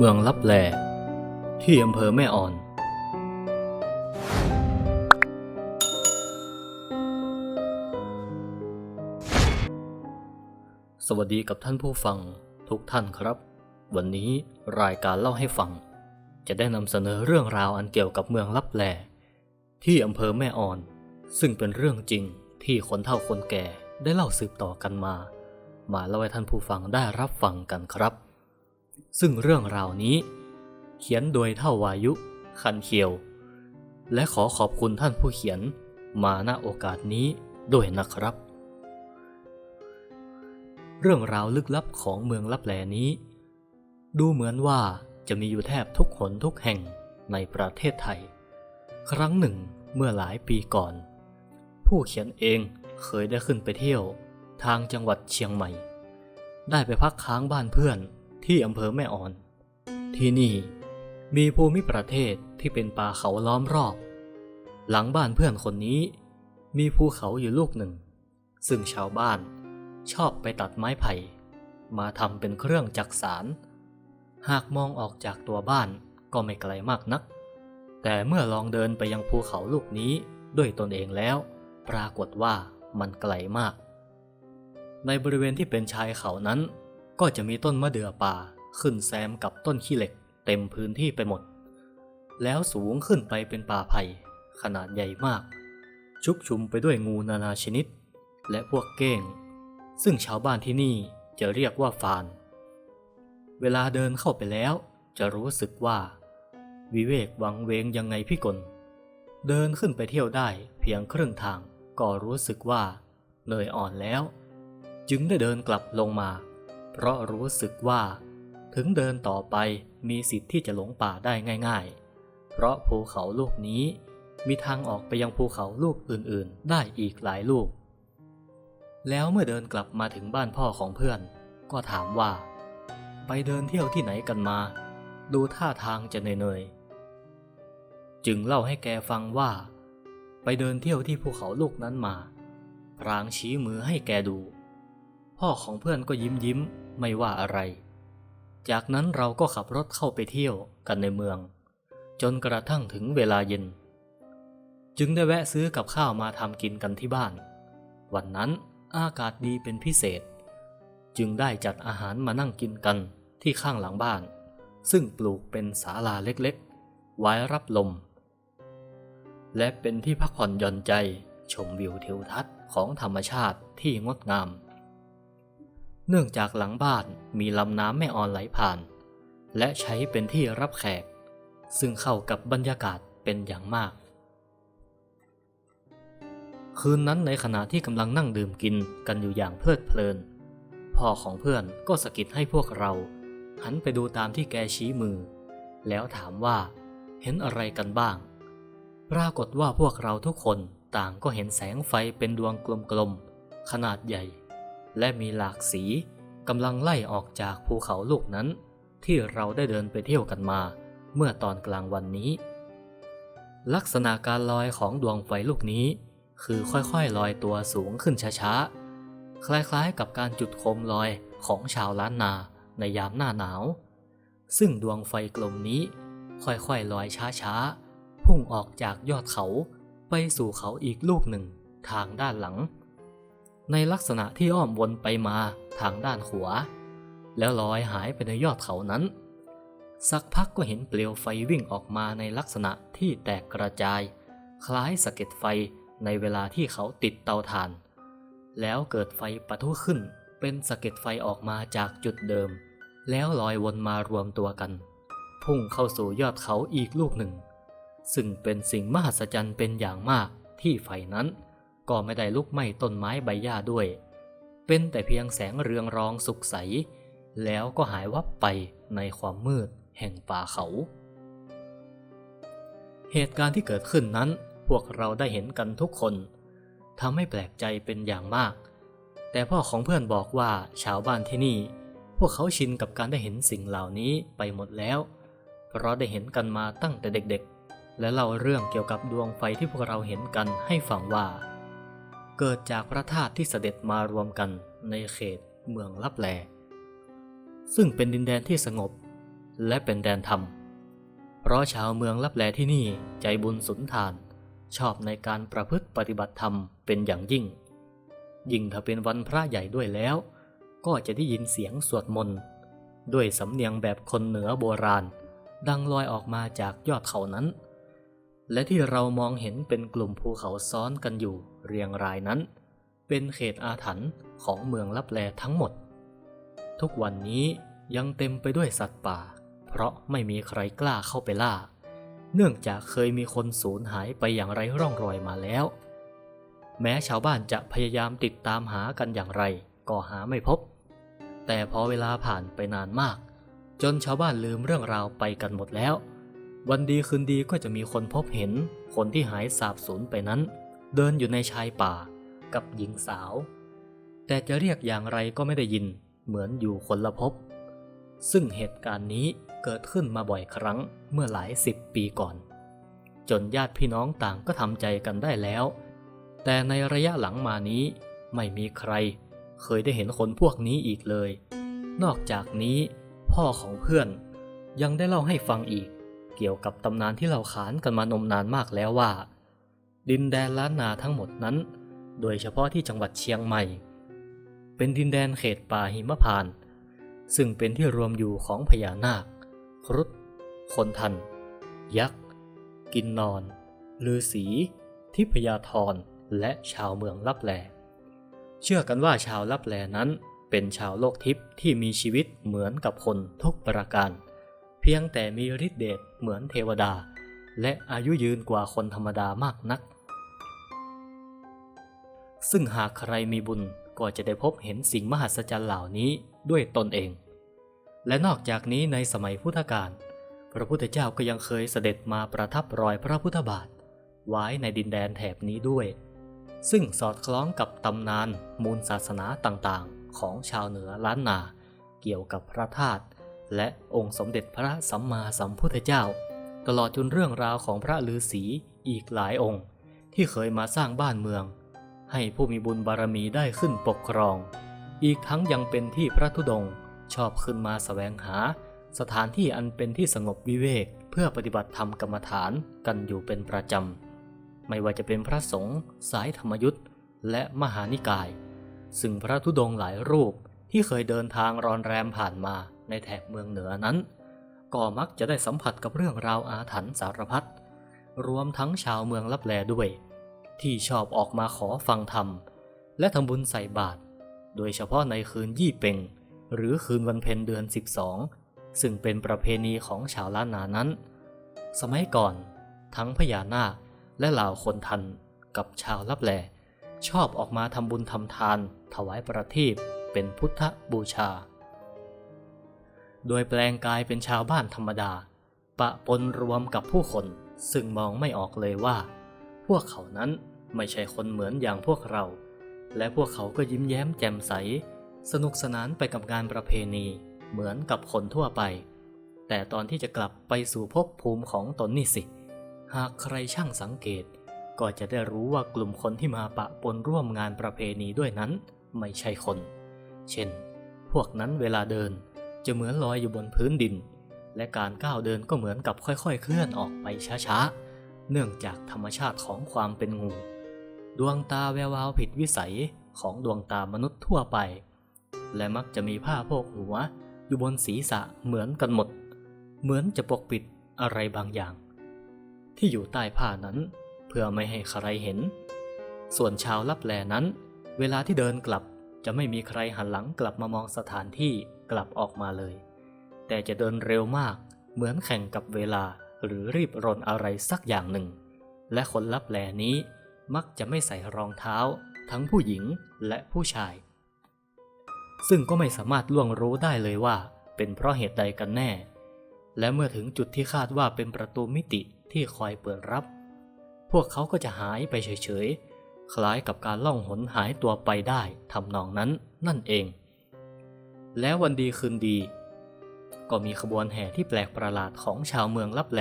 เมืองลับแล ที่อำเภอแม่อ่อน สวัสดีกับท่านผู้ฟังทุกท่านครับ วันนี้รายการเล่าให้ฟัง จะได้นำเสนอเรื่องราวอันเกี่ยวกับเมืองลับแล ที่อำเภอแม่อ่อน ซึ่งเป็นเรื่องจริงที่คนเฒ่าคนแก่ได้เล่าสืบต่อกันมา มาเล่าให้ท่านผู้ฟังได้รับฟังกันครับ ซึ่งเรื่องราวนี้ เขียนโดยเท่าวายุ คันเคียว และขอขอบคุณท่านผู้เขียนมาณโอกาสนี้ด้วยนะครับ เรื่องราวลึกลับของเมืองลับแลนี้ ดูเหมือนว่าจะมีอยู่แทบทุกหนทุกแห่งในประเทศไทย ครั้งหนึ่งเมื่อหลายปีก่อน ผู้เขียนเองเคยได้ขึ้นไปเที่ยว ทางจังหวัดเชียงใหม่ ได้ไปพักค้างบ้านเพื่อน ที่อำเภอแม่อ่อน ที่นี่มีภูมิประเทศที่เป็นป่าเขาล้อมรอบ หลังบ้านเพื่อนคนนี้ มีภูเขาอยู่ลูกหนึ่ง ซึ่งชาวบ้านชอบไปตัดไม้ไผ่ มาทำเป็นเครื่องจักสาร หากมองออกจากตัวบ้านก็ไม่ไกลมากนัก แต่เมื่อลองเดินไปยังภูเขาลูกนี้ด้วยตนเองแล้ว ปรากฏว่ามันไกลมาก ในบริเวณที่เป็นชายเขานั้น ก็จะมีต้นมะเดื่อป่าขึ้นแซมกับต้นขี้เหล็กเต็มพื้นที่ไปหมด แล้วสูงขึ้นไปเป็นป่าไผ่ขนาดใหญ่มาก ชุกชุมไปด้วยงูนานาชนิด และพวกเก้ง ซึ่งชาวบ้านที่นี่จะเรียกว่าฟาน เวลาเดินเข้าไปแล้วจะรู้สึกว่า วิเวกวังเวงยังไงพี่กลเดินขึ้นไปเที่ยวได้เพียงครึ่งทางก็รู้สึกว่าเหนื่อยอ่อนแล้ว จึงได้เดินกลับลงมา เพราะรู้สึกว่า ถึงเดินต่อไปมีสิทธิ์ที่จะหลงป่าได้ง่าย ๆ เพราะภูเขาลูกนี้ มีทางออกไปยังภูเขาลูกอื่นๆ ได้อีกหลายลูก แล้วเมื่อเดินกลับมาถึงบ้านพ่อของเพื่อน ก็ถามว่า ไปเดินเที่ยวที่ไหนกันมา ดูท่าทางจะเหนื่อยๆจึงเล่าให้แกฟังว่า ไปเดินเที่ยวที่ภูเขาลูกนั้นมาพรางชี้มือให้แกดู พ่อของเพื่อนก็ยิ้มยิ้ม ไม่ว่าอะไร จากนั้นเราก็ขับรถเข้าไปเที่ยวกันในเมือง จนกระทั่งถึงเวลาเย็น จึงได้แวะซื้อกับข้าวมาทำกินกันที่บ้าน วันนั้นอากาศดีเป็นพิเศษ จึงได้จัดอาหารมานั่งกินกันที่ข้างหลังบ้าน ซึ่งปลูกเป็นศาลาเล็กๆ ไว้รับลม และเป็นที่พักผ่อนหย่อนใจชมวิวทิวทัศน์ของธรรมชาติที่งดงาม เนื่องจากหลังบ้านมีลำน้ำแม่ออนไหลผ่าน และใช้เป็นที่รับแขก ซึ่งเข้ากับบรรยากาศเป็นอย่างมาก คืนนั้นในขณะที่กำลังนั่งดื่มกินกันอยู่อย่างเพลิดเพลิน พ่อของเพื่อนก็สะกิดให้พวกเรา หันไปดูตามที่แกชี้มือ แล้วถามว่า เห็นอะไรกันบ้าง ปรากฏว่าพวกเราทุกคนต่างก็เห็นแสงไฟเป็นดวงกลมๆขนาดใหญ่ และมีหลากสีกำลังไล่ออกจากภูเขาลูกนั้น ที่เราได้เดินไปเที่ยวกันมา เมื่อตอนกลางวันนี้ ลักษณะการลอยของดวงไฟลูกนี้ คือค่อยๆลอยตัวสูงขึ้นช้าๆ คล้ายๆกับการจุดโคมลอยของชาวล้านนาในยามหน้าหนาว ซึ่งดวงไฟกลมนี้ ค่อยๆลอยช้าๆ พุ่งออกจากยอดเขาไปสู่เขาอีกลูกหนึ่งทางด้านหลัง ในลักษณะที่อ้อมวนไปมาทางด้านขวา แล้วลอยหายไปในยอดเขานั้น สักพักก็เห็นเปลวไฟวิ่งออกมาในลักษณะที่แตกกระจาย คล้ายสะเก็ดไฟในเวลาที่เขาติดเตาถ่าน แล้วเกิดไฟปะทุขึ้นเป็นสะเก็ดไฟออกมาจากจุดเดิม แล้วลอยวนมารวมตัวกัน พุ่งเข้าสู่ยอดเขาอีกลูกหนึ่ง ซึ่งเป็นสิ่งมหัศจรรย์เป็นอย่างมากที่ไฟนั้น ก็ไม่ได้ลุกไหม้ต้นไม้ใบหญ้าด้วย เป็นแต่เพียงแสงเรืองรองสุกใส แล้วก็หายวับไปในความมืดแห่งป่าเขา เหตุการณ์ที่เกิดขึ้นนั้นพวกเราได้เห็นกันทุกคนทำให้แปลกใจเป็นอย่างมาก แต่พ่อของเพื่อนบอกว่าชาวบ้านที่นี่ พวกเขาชินกับการได้เห็นสิ่งเหล่านี้ไปหมดแล้ว เพราะได้เห็นกันมาตั้งแต่เด็กๆ และเล่าเรื่องเกี่ยวกับดวงไฟที่พวกเราเห็นกันให้ฟังว่า เกิดจากพระธาตุที่เสด็จมารวมกันในเขตเมืองลับแล ซึ่งเป็นดินแดนที่สงบและเป็นแดนธรรม เพราะชาวเมืองลับแลที่นี่ใจบุญสุนทาน ชอบในการประพฤติปฏิบัติธรรมเป็นอย่างยิ่ง ยิ่งถ้าเป็นวันพระใหญ่ด้วยแล้ว ก็จะได้ยินเสียงสวดมนต์ด้วยสำเนียงแบบคนเหนือโบราณ ดังลอยออกมาจากยอดเขานั้น และที่เรามองเห็นเป็นกลุ่มภูเขาซ้อนกันอยู่เรียงรายนั้น เป็นเขตอาถรรพ์ของเมืองลับแลทั้งหมด ทุกวันนี้ยังเต็มไปด้วยสัตว์ป่า เพราะไม่มีใครกล้าเข้าไปล่า เนื่องจากเคยมีคนสูญหายไปอย่างไรร่องรอยมาแล้ว แม้ชาวบ้านจะพยายามติดตามหากันอย่างไร ก็หาไม่พบ แต่พอเวลาผ่านไปนานมาก จนชาวบ้านลืมเรื่องราวไปกันหมดแล้ว วันดีคืนดีก็จะมีคนพบเห็น คนที่หายสาบสูญไปนั้น เดินอยู่ในชายป่ากับหญิงสาว แต่จะเรียกอย่างไรก็ไม่ได้ยิน เหมือนอยู่คนละภพซึ่งเหตุการณ์นี้เกิดขึ้นมาบ่อยครั้งเมื่อหลายสิบปีก่อน จนญาติพี่น้องต่างก็ทำใจกันได้แล้ว แต่ในระยะหลังมานี้ไม่มีใคร เคยได้เห็นคนพวกนี้อีกเลย นอกจากนี้ พ่อของเพื่อนยังได้เล่าให้ฟังอีก เกี่ยวกับตำนานที่เราขานกันมานมนานมากแล้วว่า ดินแดนล้านนาทั้งหมดนั้น โดยเฉพาะที่จังหวัดเชียงใหม่ เป็นดินแดนเขตป่าหิมพานต์ซึ่งเป็นที่รวมอยู่ของพญานาค ครุฑคนทัน ยักษ์ กินนอนลือสีทิพยาธรและชาวเมืองลับแล เชื่อกันว่าชาวลับแลนั้นเป็นชาวโลกทิพย์ที่มีชีวิตเหมือนกับคนทุกประการ พียงแต่มีฤทธิเดชเหมือนเทวดา และอายุยืนกว่าคนธรรมดามากนัก ซึ่งหากใครมีบุญก็จะได้พบเห็นสิ่งมหัศจรรย์เหล่านี้ด้วยตนเอง และนอกจากนี้ในสมัยพุทธกาลพระพุทธเจ้าก็ยังเคยเสด็จมาประทับรอยพระพุทธบาท ไว้ในดินแดนแถบนี้ด้วย ซึ่งสอดคล้องกับตำนานมูลศาสนาต่างๆ ของชาวเหนือล้านนา เกี่ยวกับพระธาตุ และองค์สมเด็จพระสัมมาสัมพุทธเจ้า ตลอดจนเรื่องราวของพระฤาษีอีกหลายองค์ ที่เคยมาสร้างบ้านเมือง ให้ผู้มีบุญบารมีได้ขึ้นปกครอง อีกทั้งยังเป็นที่พระธุดงค์ชอบขึ้นมาสแสวงหา สถานที่อันเป็นที่สงบวิเวกเพื่อปฏิบัติธรรมกรรมฐานกันอยู่เป็นประจำ ไม่ว่าจะเป็นพระสงฆ์สายธรรมยุทธ์และมหานิกาย ซึ่งพระธุดงค์หลายรูปที่เคยเดินทางรอนแรมผ่านมา ในแถบเมืองเหนือนั้น ก็มักจะได้สัมผัสกับเรื่องราวอาถรรพ์สารพัดรวมทั้งชาวเมืองลับแลด้วย ที่ชอบออกมาขอฟังธรรม และทำบุญใส่บาตรโดยเฉพาะในคืนยี่เป่ง หรือคืนวันเพ็ญเดือน 12 ซึ่งเป็นประเพณีของชาวล้านนานั้น สมัยก่อน ทั้งพญานาคและเหล่าคนทันกับชาวลับแลชอบออกมาทำบุญทำทาน ถวายประทีปเป็นพุทธบูชา โดยแปลงกายเป็นชาวบ้านธรรมดา ปะปนรวมกับผู้คนซึ่งมองไม่ออกเลยว่า พวกเขานั้นไม่ใช่คนเหมือนอย่างพวกเรา และพวกเขาก็ยิ้มแย้มแจ่มใส สนุกสนานไปกับงานประเพณีเหมือนกับคนทั่วไป แต่ตอนที่จะกลับไปสู่ภพภูมิของตนนี่สิ หากใครช่างสังเกต ก็จะได้รู้ว่ากลุ่มคนที่มาปะปนร่วมงานประเพณีด้วยนั้น ไม่ใช่คน เช่น พวกนั้นเวลาเดิน จะเหมือนลอยอยู่บนพื้นดิน และการก้าวเดินก็เหมือนกับค่อยๆ เคลื่อนออกไปช้าๆ เนื่องจากธรรมชาติของความเป็นงู ดวงตาแวววาวผิดวิสัยของดวงตามนุษย์ทั่วไป และมักจะมีผ้าโพกหัว อยู่บนศีรษะเหมือนกันหมด เหมือนจะปกปิดอะไรบางอย่าง ที่อยู่ใต้ผ้านั้น เพื่อไม่ให้ใครเห็น ส่วนชาวลับแลนั้น เวลาที่เดินกลับจะไม่มีใครหันหลังกลับมามองสถานที่ กลับออกมาเลย แต่จะเดินเร็วมากเหมือนแข่งกับเวลาหรือรีบรนอะไรสักอย่างหนึ่ง และคนลับแลนี้มักจะไม่ใส่รองเท้า ทั้งผู้หญิงและผู้ชาย ซึ่งก็ไม่สามารถล่วงรู้ได้เลยว่า เป็นเพราะเหตุใดกันแน่ และเมื่อถึงจุดที่คาดว่าเป็นประตูมิติที่คอยเปิดรับ พวกเขาก็จะหายไปเฉยๆ คล้ายกับการล่องหนหายตัวไปได้ทำนองนั้นนั่นเอง แล้ววันดีคืนดี ก็มีขบวนแห่ที่แปลกประหลาดของชาวเมืองลับแล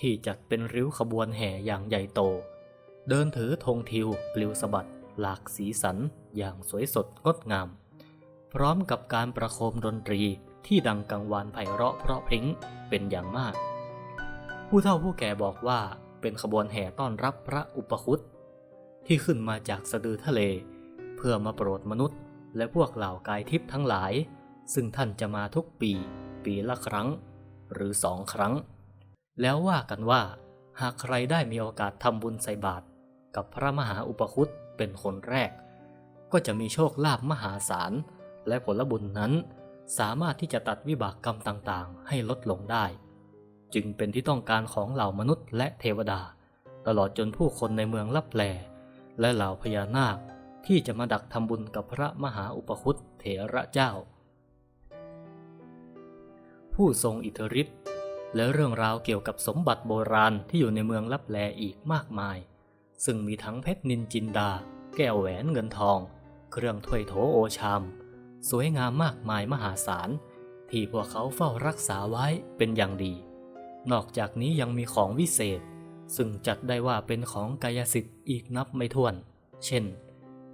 ที่จัดเป็นริ้วขบวนแห่อย่างใหญ่โต เดินถือธงทิวปลิวสะบัดหลากสีสันอย่างสวยสดงดงาม พร้อมกับการประโคมดนตรีที่ดังกังวานไพเราะเพราะพริ้งเป็นอย่างมาก ผู้เฒ่าผู้แก่บอกว่าเป็นขบวนแห่ต้อนรับพระอุปคุตที่ขึ้นมาจากสะดือทะเล เพื่อมาโปรดมนุษย์ และพวกเหล่ากายทิพย์ทั้งหลาย ซึ่งท่านจะมาทุกปี ปีละครั้ง หรือสองครั้ง แล้วว่ากันว่า หากใครได้มีโอกาสทำบุญใส่บาตรกับพระมหาอุปคุตเป็นคนแรก ก็จะมีโชคลาภมหาศาล และผลบุญนั้น สามารถที่จะตัดวิบากกรรมต่างๆ ให้ลดลงได้ จึงเป็นที่ต้องการของเหล่ามนุษย์และเทวดา ตลอดจนผู้คนในเมืองลับแลและเหล่าพญานาค ที่จะมาดักทำบุญกับพระมหาอุปคุตเถระเจ้า ผู้ทรงอิทธิฤทธิ์และเรื่องราวเกี่ยวกับสมบัติโบราณที่อยู่ในเมืองลับแลอีกมากมาย ซึ่งมีทั้งเพชรนินจินดา แก้วแหวนเงินทอง เครื่องถ้วยโถโอชาม สวยงามมากมายมหาศาล ที่พวกเขาเฝ้ารักษาไว้เป็นอย่างดี นอกจากนี้ยังมีของวิเศษ ซึ่งจัดได้ว่าเป็นของกายสิทธิ์อีกนับไม่ถ้วน เช่น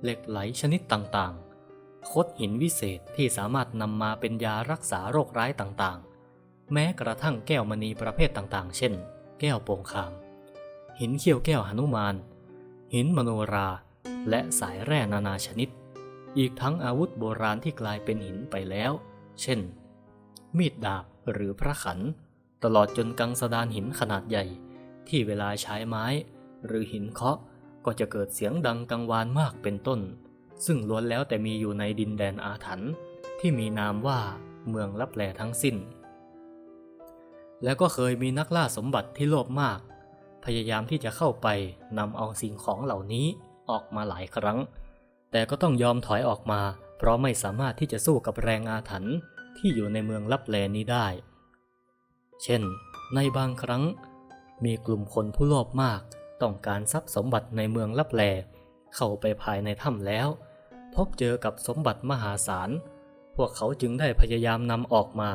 เหล็กไหลชนิดต่างๆ คดหินวิเศษที่สามารถนำมาเป็นยารักษาโรคร้ายต่างๆ แม้กระทั่งแก้วมณีประเภทต่างๆ เช่น แก้วโปงคาม หินเขี้ยวแก้วหนุมาน หินมโนรา และสายแร่นานาชนิด อีกทั้งอาวุธโบราณที่กลายเป็นหินไปแล้ว เช่น มีดดาบหรือพระขัน ตลอดจนกังสดานหินขนาดใหญ่ ที่เวลาใช้ไม้ หรือหินเคาะ ก็จะเกิดเสียงดังกังวานมากเป็นต้น ซึ่งล้วนแล้วแต่มีอยู่ในดินแดนอาถรรพ์ที่มีนามว่าเมืองลับแลทั้งสิ้น แล้วก็เคยมีนักล่าสมบัติที่โลภมาก พยายามที่จะเข้าไปนำเอาสิ่งของเหล่านี้ออกมาหลายครั้ง แต่ก็ต้องยอมถอยออกมา เพราะไม่สามารถที่จะสู้กับแรงอาถรรพ์ที่อยู่ในเมืองลับแลนี้ได้ เช่น ในบางครั้ง มีกลุ่มคนผู้โลภมาก ต้องการทรัพย์สมบัติในเมืองลับแล เข้าไปภายในถ้ำแล้ว พบเจอกับสมบัติมหาศาล พวกเขาจึงได้พยายามนำออกมา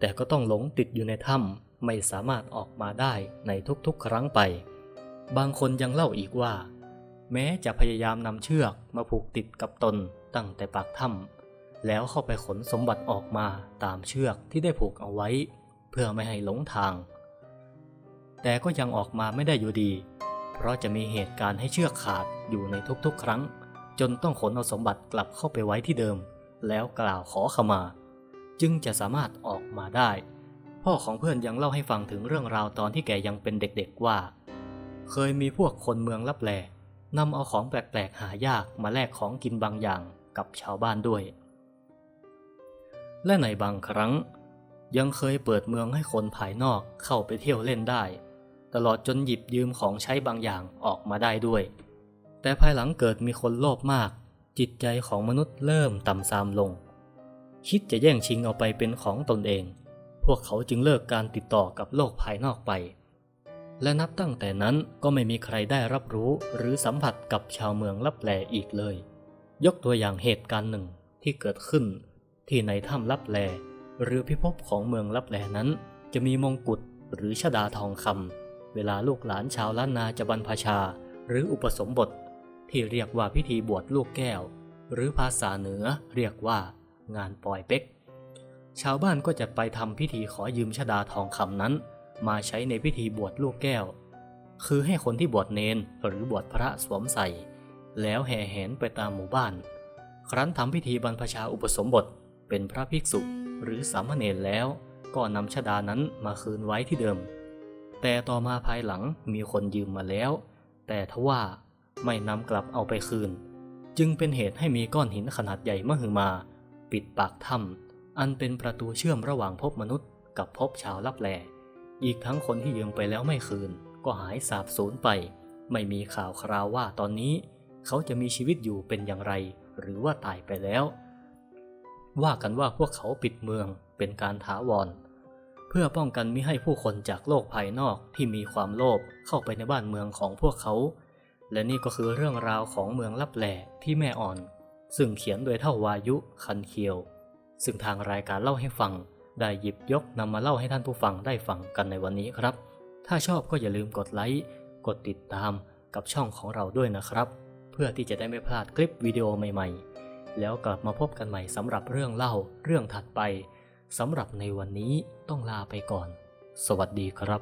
แต่ก็ต้องหลงติดอยู่ในถ้ำไม่สามารถออกมาได้ในทุกๆ ครั้งไป บางคนยังเล่าอีกว่า แม้จะพยายามนำเชือกมาผูกติดกับตนตั้งแต่ปากถ้ำแล้วเข้าไปขนสมบัติออกมาตามเชือกที่ได้ผูกเอาไว้ เพื่อไม่ให้หลงทางแต่ก็ยังออกมาไม่ได้อยู่ดี เพราะจะมีเหตุการณ์ให้เชือกขาดอยู่ในทุกๆ ครั้ง จนต้องขนเอาสมบัติกลับเข้าไปไว้ที่เดิม แล้วกล่าวขอขมา จึงจะสามารถออกมาได้ พ่อของเพื่อนยังเล่าให้ฟังถึงเรื่องราวตอนที่แกยังเป็นเด็กๆว่า เคยมีพวกคนเมืองลับแลนำเอาของแปลกๆหายากมาแลกของกินบางอย่างกับชาวบ้านด้วย และในบางครั้งยังเคยเปิดเมืองให้คนภายนอกเข้าไปเที่ยวเล่นได้ ตลอดจนหยิบยืมของใช้บางอย่างออกมาได้ด้วย แต่ภายหลังเกิดมีคนโลภมาก จิตใจของมนุษย์เริ่มต่ำทรามลง คิดจะแย่งชิงเอาไปเป็นของตนเอง พวกเขาจึงเลิกการติดต่อกับโลกภายนอกไป และนับตั้งแต่นั้นก็ไม่มีใครได้รับรู้หรือสัมผัสกับชาวเมืองลับแลอีกเลย ยกตัวอย่างเหตุการณ์หนึ่งที่เกิดขึ้น ที่ในถ้ำลับแล หรือพิภพของเมืองลับแลนั้น จะมีมงกุฎหรือชดาทองคำ เวลาลูกหลานชาวล้านนาจะบรรพชา หรืออุปสมบท ที่เรียกว่าพิธีบวชลูกแก้ว หรือภาษาเหนือเรียกว่างานปล่อยเป็ก ชาวบ้านก็จะไปทำพิธีขอยืมชดาทองคำนั้น มาใช้ในพิธีบวชลูกแก้ว คือให้คนที่บวชเนนหรือบวชพระสวมใส่ แล้วแห่แหนไปตามหมู่บ้าน ครั้นทำพิธีบรรพชาอุปสมบทเป็นพระภิกษุหรือสามเณรแล้ว ก็นำชดานั้นมาคืนไว้ที่เดิม แต่ต่อมาภายหลังมีคนยืมมาแล้ว แต่ทว่าไม่นำกลับเอาไปคืน จึงเป็นเหตุให้มีก้อนหินขนาดใหญ่มหึมา ปิดปากถ้ำอันเป็นประตูเชื่อมระหว่างภพมนุษย์ กับภพชาวลับแล อีกทั้งคนที่ยืมไปแล้วไม่คืน ก็หายสาบสูญไป ไม่มีข่าวคราวว่าตอนนี้ เขาจะมีชีวิตอยู่เป็นอย่างไร หรือว่าตายไปแล้ว ว่ากันว่าพวกเขาปิดเมืองเป็นการถาวร เพื่อป้องกันมิให้ผู้คนจากโลกภายนอกที่มีความโลภเข้าไปในบ้านเมืองของพวกเขา และนี่ก็คือเรื่องราวของเมืองลับแลที่แม่อ่อน ซึ่งเขียนโดยเท่าวายุคันเคียว ซึ่งทางรายการเล่าให้ฟัง ได้หยิบยกนำมาเล่าให้ท่านผู้ฟังได้ฟังกันในวันนี้ครับ ถ้าชอบก็อย่าลืมกดไลค์กดติดตามกับช่องของเราด้วยนะครับ เพื่อที่จะได้ไม่พลาดคลิปวิดีโอใหม่ ๆ แล้วกลับมาพบกันใหม่สำหรับเรื่องเล่าเรื่องถัดไป สำหรับในวันนี้ต้องลาไปก่อน สวัสดีครับ